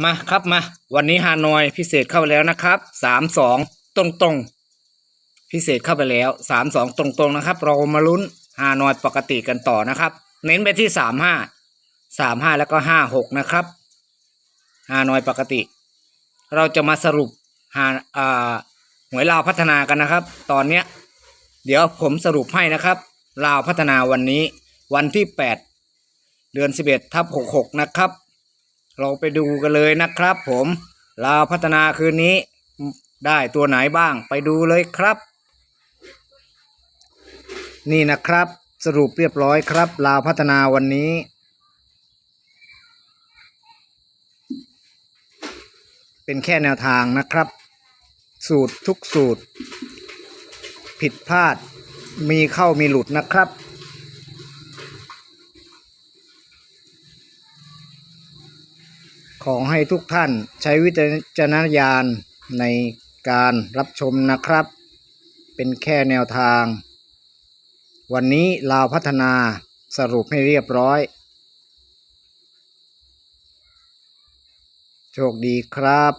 มาครับมา วันนี้ฮานอยพิเศษเข้าไปแล้วนะครับสามสองตรงตรงพิเศษเข้าไปแล้วสามสองตรงตรงนะครับ เรามาลุ้นฮานอยปกติกันต่อนะครับ เน้นไปที่สามห้าสามห้าแล้วก็ห้าหกนะครับฮานอยปกติ เราจะมาสรุปฮาอ่าหวยลาวพัฒนากันนะครับ ตอนเนี้ยเดี๋ยวผมสรุปให้นะครับลาวพัฒนาวันนี้วันที่แปดเดือนสิบเอ็ดทับหกหกนะครับ เราไปดูกันเลยนะครับ ผมลาวพัฒนาคืนนี้ ได้ตัวไหนบ้าง ไปดูเลยครับ นี่นะครับ สรุปเรียบร้อยครับ ลาวพัฒนาวันนี้ เป็นแค่แนวทางนะครับ สูตรทุกสูตร ผิดพลาดมีเข้ามีหลุดนะครับ ขอให้ทุกท่านใช้วิจารณญาณในการรับชมนะครับ เป็นแค่แนวทาง วันนี้ลาวพัฒนาสรุปให้เรียบร้อย โชคดีครับ